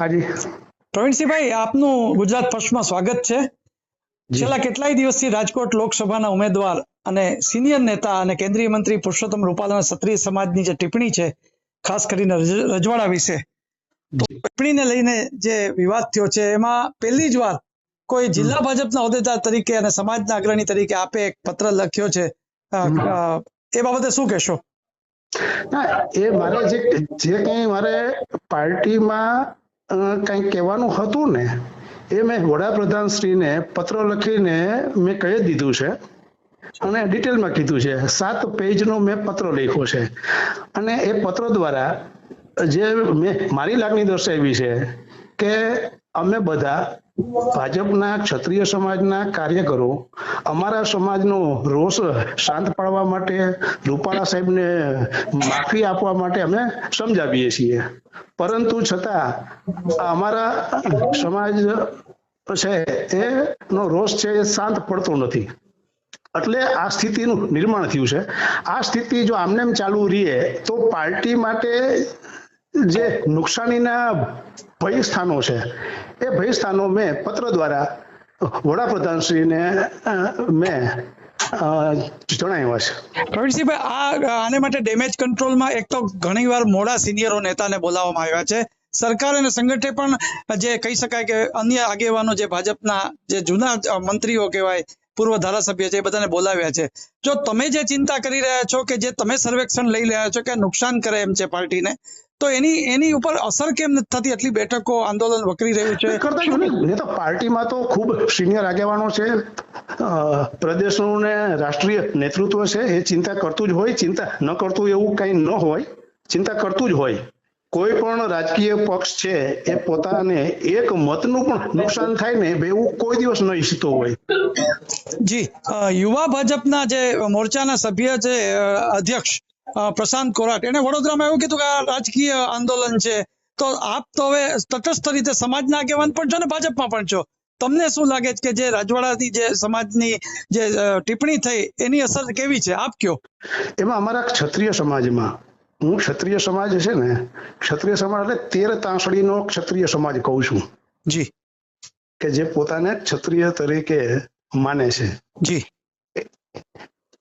હાજી. પ્રવીણસિંહભાઈ આપનું ગુજરાત ફર્સ્ટમાં સ્વાગત છે. છેલ્લા કેટલાય દિવસથી રાજકોટ લોકસભાના ઉમેદવાર અને સિનિયર નેતા અને કેન્દ્રીય મંત્રી પુરુષોત્તમ રૂપાલાના ક્ષત્રિય સમાજની જે ટિપ્પણી છે ખાસ કરીને રજવાડા વિશે. ટિપ્પણીને લઈને જે વિવાદ થયો છે એમાં પહેલી જ વાર કોઈ જિલ્લા ભાજપના હોદ્દેદાર તરીકે અને સમાજના અગ્રણી તરીકે આપે એક પત્ર લખ્યો છે. એ બાબતે શું કહેશો? ના એ મારે જે જે કંઈ મારે પાર્ટીમાં કંઈ કહેવાનું હતું ને, એ મેં વડાપ્રધાન શ્રીને પત્ર લખીને મેં કહી દીધું છે અને ડિટેલમાં કીધું છે. સાત પેજનો મેં પત્ર લખ્યો છે. અને એ પત્ર દ્વારા જે મેં મારી લાગણી દર્શાવી છે કે અમે બધા ભાજપના ક્ષત્રિય સમાજના કાર્યકરો અમારા સમાજનો રોષ શાંત પાડવા માટે, રૂપાલા સાહેબને માફી આપવા માટે અમે સમજાવીએ છીએ. પરંતુ છતાં અમારા સમાજ છે એનો રોષ છે એ શાંત પડતો નથી. એટલે આ સ્થિતિનું નિર્માણ થયું છે. આ સ્થિતિ જો આમને ચાલુ રહીએ તો પાર્ટી માટે જે નુકસાનીના ભય સ્થાનો છે, એ ભય સ્થાનો મેં પત્ર દ્વારા વડાપ્રધાનશ્રીને મેં સરકાર અને સંગઠને પણ જે કહી શકાય કે અન્ય આગેવાનો જે ભાજપના જે જૂના મંત્રીઓ કહેવાય, પૂર્વ ધારાસભ્ય છે, એ બધાને બોલાવ્યા છે. જો તમે જે ચિંતા કરી રહ્યા છો કે જે તમે સર્વેક્ષણ લઈ રહ્યા છો કે નુકસાન કરે એમ છે પાર્ટીને તો એની એની ઉપર અસર કેમ નથી થતી? આટલી બેઠકો આંદોલન વકરી રહ્યું છે. એ તો પાર્ટીમાં તો ખૂબ સિનિયર આગેવાનો છે. પ્રદેશનું ને રાષ્ટ્રીય નેતૃત્વ છે. એ ચિંતા કરતું જ હોય. ચિંતા ન કરતું એવું કંઈ ન હોય. ચિંતા કરતું જ હોય. કોઈ પણ રાજકીય પક્ષ છે એ પોતાને એક મતનું પણ નુકસાન થાય ને એવું કોઈ દિવસ ન ઈચ્છતો હોય. જી યુવા ભાજપના જે મોરચાના સભ્ય છે અધ્યક્ષ પ્રશાંત કોરાટ. એને વડોદરામાં એવું કીધું કે આ રાજકીય આંદોલન છે. તો આપ તો હવે તટસ્થ રીતે સમાજના આગેવાન પણ છો ને ભાજપમાં પણ છો? તમને શું લાગે છે કે જે રાજવાડાથી જે સમાજની જે ટિપ્પણી થઈ એની અસર કેવી છે? આપ કયો? એમાં અમારા ક્ષત્રિય સમાજમાં હું ક્ષત્રિય સમાજ છે ને ક્ષત્રિય સમાજ એટલે તેર તાંસળીનો ક્ષત્રિય સમાજ કહું છું. જી. કે જે પોતાને ક્ષત્રિય તરીકે માને છે. જી.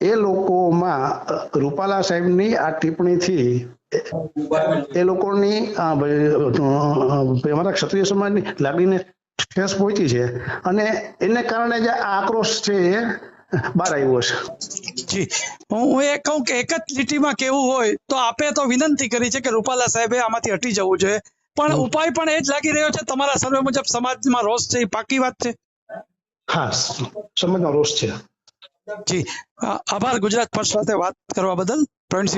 એ લોકોમાં રૂપાલા સાહેબની આ ટિપ્પણીથી એ લોકોની અમારા ક્ષત્રિય સમાજની લાગણીને ઠેસ પહોંચી છે અને એને કારણે જે આક્રોશ છે એ બહાર આવ્યો છે. જી. હું એ કહું કે એક જ લીટીમાં કેવું હોય તો આપે તો વિનંતી કરી છે કે રૂપાલા સાહેબે આમાંથી હટી જવું જોઈએ. પણ ઉપાય પણ એ જ લાગી રહ્યો છે. તમારા સર્વે મુજબ સમાજમાં રોષ છે એ પાકી વાત છે? હા સમાજનો રોષ છે. જી. આભાર ગુજરાત ફર્સ્ટ સાથે વાત કરવા બદલ. પ્રવીણસિંહ